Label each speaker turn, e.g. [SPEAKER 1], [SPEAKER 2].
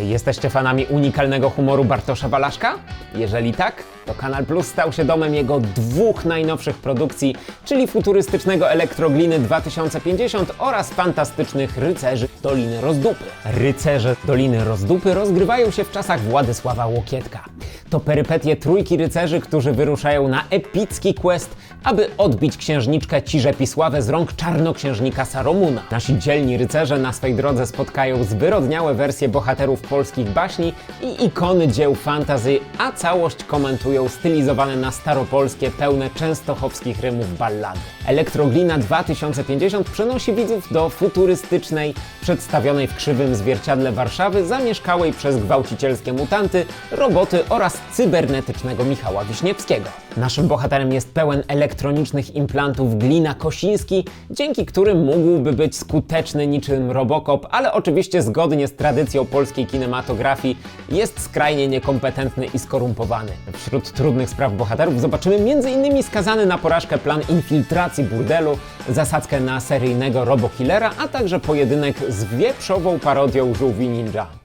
[SPEAKER 1] Jesteście fanami unikalnego humoru Bartosza Walaszka? Jeżeli tak, to Kanal Plus stał się domem jego dwóch najnowszych produkcji, czyli futurystycznego Elektrogliny 2050 oraz fantastycznych Rycerzy Doliny Rozdupy. Rycerze Doliny Rozdupy rozgrywają się w czasach Władysława Łokietka. To perypetie trójki rycerzy, którzy wyruszają na epicki quest, aby odbić księżniczkę Ciżepisławę z rąk czarnoksiężnika Saromuna. Nasi dzielni rycerze na swej drodze spotkają zwyrodniałe wersje bohaterów polskich baśni i ikony dzieł fantazy, a całość komentują stylizowane na staropolskie, pełne częstochowskich rymów ballady. Elektroglina 2050 przenosi widzów do futurystycznej, przedstawionej w krzywym zwierciadle Warszawy, zamieszkałej przez gwałcicielskie mutanty, roboty oraz cybernetycznego Michała Wiśniewskiego. Naszym bohaterem jest pełen elektronicznych implantów Glina Kosiński, dzięki którym mógłby być skuteczny niczym Robocop, ale oczywiście zgodnie z tradycją polskiej kinematografii jest skrajnie niekompetentny i skorumpowany. Wśród trudnych spraw bohaterów zobaczymy m.in. skazany na porażkę plan infiltracji burdelu, zasadzkę na seryjnego robokillera, a także pojedynek z wieprzową parodią żółwi ninja.